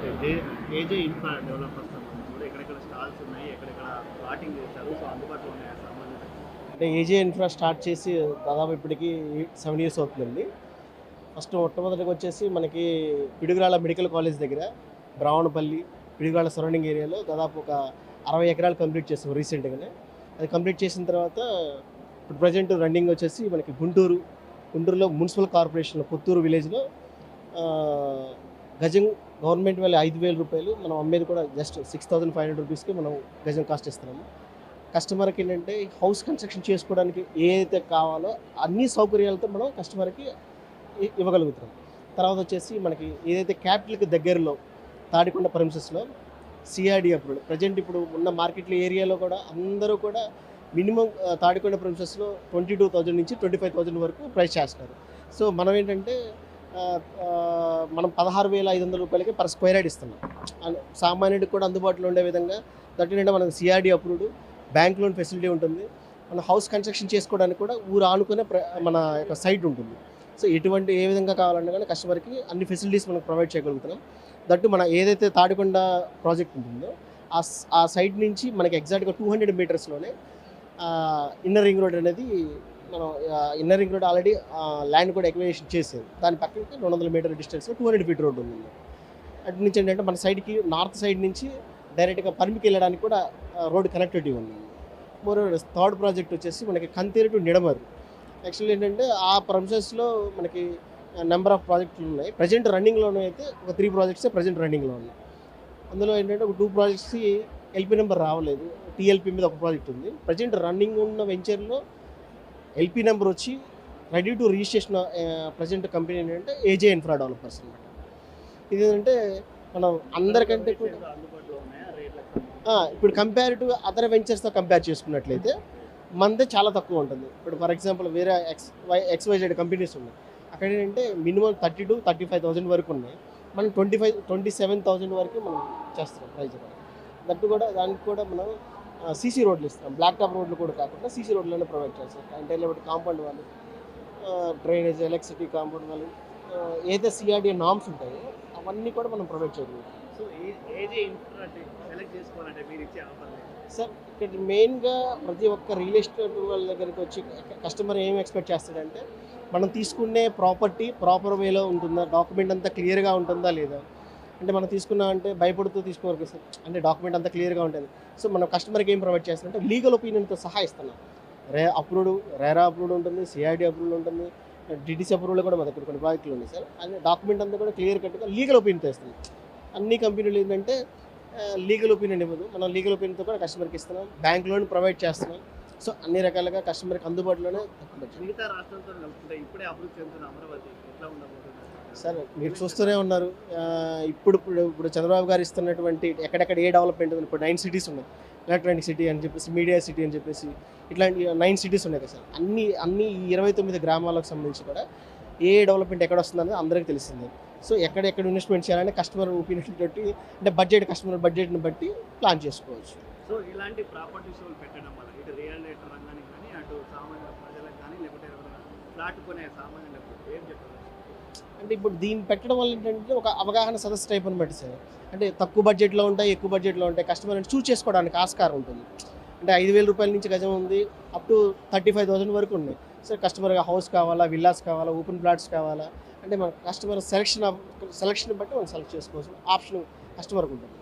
ఏజే infra developers కూడా ఎక్కడెక్కడ stalls ఉన్నాయి ఎక్కడెక్కడ ప్లాటింగ్ చేశారు సో అందుబాటులో ఉన్నాయి ఆ అంటే ఏజే ఇన్ఫ్రా స్టార్ట్ చేసి దాదాపు ఇప్పటికి సెవెన్ ఇయర్స్ అవుతుందండి. ఫస్ట్ మొట్టమొదటిగా వచ్చేసి మనకి పిడుగురాళ్ళ మెడికల్ కాలేజ్ దగ్గర బ్రావణపల్లి పిడుగురాళ్ళ సరౌండింగ్ ఏరియాలో దాదాపు ఒక అరవై ఎకరాలు కంప్లీట్ చేసాం రీసెంట్గానే అది కంప్లీట్ చేసిన తర్వాత ఇప్పుడు ప్రజెంట్ రన్నింగ్ వచ్చేసి మనకి గుంటూరు గుంటూరులో మున్సిపల్ కార్పొరేషన్లో పుత్తూరు విలేజ్లో గజం గవర్నమెంట్ వేల ఐదు వేల రూపాయలు మనం అమ్మేది కూడా just six thousand five hundred రూపీస్కి మనం గజం కాస్ట్ ఇస్తున్నాము. కస్టమర్కి ఏంటంటే హౌస్ కన్స్ట్రక్షన్ చేసుకోవడానికి ఏదైతే కావాలో అన్ని సౌకర్యాలతో మనం కస్టమర్కి ఇవ్వగలుగుతున్నాం. తర్వాత వచ్చేసి మనకి ఏదైతే క్యాపిటల్కి దగ్గరలో తాడికొండ ప్రెమిసెస్లో సిఆర్డి అప్రూవ్డ్ ప్రజెంట్ ఇప్పుడు ఉన్న మార్కెట్ల ఏరియాలో కూడా అందరూ కూడా మినిమం తాడికొండ ప్రెమిసెస్లో ట్వంటీ టూ థౌజండ్ నుంచి ట్వంటీ ఫైవ్ థౌజండ్ వరకు ప్రైస్ చేస్తున్నారు. సో మనం ఏంటంటే మనం పదహారు వేల ఐదు వందల రూపాయలకి పర్ స్క్వేర్ యార్డ్ ఇస్తున్నాం. అండ్ సామాన్యుడికి కూడా అందుబాటులో ఉండే విధంగా దట్ ఏంటంటే మనకు CRD approved bank loan facility ఉంటుంది. మన హౌస్ కన్స్ట్రక్షన్ చేసుకోవడానికి కూడా ఊరు ఆనుకునే ప్ర- మన యొక్క సైట్ ఉంటుంది. సో ఎటువంటి ఏ విధంగా కావాలన్నా కానీ కస్టమర్కి అన్ని ఫెసిలిటీస్ మనం ప్రొవైడ్ చేయగలుగుతున్నాం. దట్టు మన ఏదైతే తాడికొండ ప్రాజెక్ట్ ఉంటుందో ఆ ఆ సైట్ నుంచి మనకి ఎగ్జాక్ట్గా టూ హండ్రెడ్ మీటర్స్లోనే ఇన్నర్ రింగ్ రోడ్ అనేది మనం inner ring road already land కూడా ఎక్వేషన్ చేసేది. దాని పక్కకి రెండు వందల మీటర్ డిస్టెన్స్లో టూ హండ్రెడ్ ఫీట్ రోడ్ ఉంది అటు నుంచి ఏంటంటే మన సైడ్కి నార్త్ సైడ్ నుంచి డైరెక్ట్గా పర్మికి వెళ్ళడానికి కూడా రోడ్ కనెక్టివిటీ ఉంది మోర్ థర్డ్ ప్రాజెక్ట్ వచ్చేసి మనకి కంతేరు టు నిడమరు యాక్చువల్లీ ఏంటంటే ఆ ప్రొసెస్లో మనకి నెంబర్ ఆఫ్ ప్రాజెక్టులు ఉన్నాయి. ప్రజెంట్ రన్నింగ్లోనే అయితే ఒక త్రీ ప్రాజెక్ట్స్ ప్రజెంట్ రన్నింగ్లో ఉన్నాయి. అందులో ఏంటంటే ఒక టూ ప్రాజెక్ట్స్కి ఎల్పి నెంబర్ రావలేదు. టీఎల్పి మీద ఒక ప్రాజెక్ట్ ఉంది. ప్రజెంట్ రన్నింగ్ ఉన్న వెంచర్లో ఎల్పి నెంబర్ వచ్చి ready to registration present company ఏంటంటే ఏజే ఇన్ఫ్రా డెవలపర్స్ అనమాట ఇది ఏంటంటే మనం అందరికంటే ఇప్పుడు కంపేర్ టు అదర్ వెంచర్స్తో కంపేర్ చేసుకున్నట్లయితే మనదే చాలా తక్కువ ఉంటుంది. ఇప్పుడు ఫర్ ఎగ్జాంపుల్ వేరే ఎక్స్ వై ఎక్స్వైజెడ్ కంపెనీస్ ఉన్నాయి. అక్కడ ఏంటంటే minimum thirty to thirty five thousand వరకు ఉన్నాయి. మనం twenty five twenty seven thousand వరకు మనం చేస్తున్నాం ప్రైస్ కూడా దట్టు కూడా దానికి కూడా మనం సీసీ రోడ్లు ఇస్తాం. బ్లాక్ టాప్ రోడ్లు కూడా కాకుండా సీసీ రోడ్లనే ప్రొవైడ్ చేస్తాం. అంటే లేకపోతే కాంపౌండ్ వాళ్ళు డ్రైనేజ్ ఎలక్ట్రిసిటీ కాంపౌండ్ వాళ్ళు ఏదైతే సిఆర్డీ నామ్స్ ఉంటాయో అవన్నీ కూడా మనం ప్రొవైడ్ చేయగలుగుతాం. సో సెలెక్ట్ చేసుకోవాలంటే మీరు ఇచ్చే సార్ ఇక్కడ మెయిన్గా ప్రతి ఒక్క రియల్ ఎస్టేట్ వాళ్ళ దగ్గరికి వచ్చి కస్టమర్ ఏం ఎక్స్పెక్ట్ చేస్తాడంటే మనం తీసుకునే ప్రాపర్టీ ప్రాపర్ వేలో ఉంటుందా డాక్యుమెంట్ అంతా క్లియర్గా ఉంటుందా లేదా? అంటే మనం తీసుకున్నా అంటే భయపడుతూ తీసుకోవాలి సార్. అంటే డాక్యుమెంట్ అంతా క్లియర్గా ఉంటుంది. సో మనం కస్టమర్కి ఏం ప్రొవైడ్ చేస్తామంటే లీగల్ ఒపీనియన్తో సహా ఇస్తున్నాం. రే అప్రూవ్డ్ రేరా అప్రూవ్డ్ ఉంటుంది సిఐడి అప్రూవ్డ్ ఉంటుంది డిటిసి అప్రూవ్లో కూడా మా దగ్గర కొన్ని ప్రాజెక్టులు ఉన్నాయి సార్. అది డాక్యుమెంట్ అంతా కూడా క్లియర్ కట్గా లీగల్ ఒపీనియన్తో ఇస్తున్నాం. అన్ని కంపెనీలు ఏంటంటే లీగల్ ఒపీనియన్ ఇవ్వదు. మనం లీగల్ ఒపీనియన్తో కూడా కస్టమర్కి ఇస్తున్నాం. బ్యాంక్ లోన్ ప్రొవైడ్ చేస్తున్నాం. సో అన్ని రకాలుగా కస్టమర్కి అందుబాటులోనే తక్కువ budget. మిగతా రాష్ట్రాలతో కలుపుకుంటే ఇప్పుడే అభివృద్ధి చెందుతున్న అమరావతి ఎట్లా ఉండబోతుంది సార్ మీరు చూస్తూనే ఉన్నారు. ఇప్పుడు ఇప్పుడు చంద్రబాబు గారు ఇస్తున్నటువంటి ఎక్కడెక్కడ ఏ డెవలప్మెంట్ ఉంది? ఇప్పుడు నైన్ సిటీస్ ఉన్నాయి. ఎలక్ట్రానిక్ సిటీ అని చెప్పేసి మీడియా సిటీ అని చెప్పేసి ఇట్లాంటి నైన్ సిటీస్ ఉన్నాయి కదా సార్. అన్ని అన్ని ఈ ఇరవై తొమ్మిది గ్రామాలకు సంబంధించి కూడా ఏ డెవలప్మెంట్ ఎక్కడ వస్తుందనేది అందరికీ తెలిసిందే. సో ఎక్కడెక్కడ ఇన్వెస్ట్మెంట్ చేయాలని కస్టమర్ ఒపీనియన్ తోటి అంటే బడ్జెట్ కస్టమర్ బడ్జెట్ని బట్టి ప్లాన్ చేసుకోవచ్చు. సో ఇలాంటి ప్రాపర్టీ షోలు పెట్టడం వల్ల ఇటు రియల్ ఎస్టేట్ రంగానికి కానీ అటు సామాన్య ప్రజలకు కానీ లేకపోతే ఫ్లాట్ కొనే సామాన్యులకు ఏం చెప్పారు అంటే ఇప్పుడు దీన్ని పెట్టడం వల్ల ఏంటంటే ఒక అవగాహన సదస్సు టైప్ అనమాట సార్. అంటే తక్కువ బడ్జెట్లో ఉంటాయి ఎక్కువ బడ్జెట్లో ఉంటాయి కస్టమర్ చూస్ చేసుకోవడానికి ఆస్కారం ఉంటుంది. అంటే ఐదు వేల రూపాయల నుంచి గజం ఉంది up to thirty five thousand వరకు ఉన్నాయి. సార్ కస్టమర్గా హౌస్ కావాలా విల్లాస్ కావాలా ఓపెన్ ప్లాట్స్ కావాలా? అంటే మన కస్టమర్ సెలక్షన్ సెలక్షన్ బట్టి మనం సెలెక్ట్ చేసుకోవచ్చు. ఆప్షన్ కస్టమర్కి ఉంటుంది.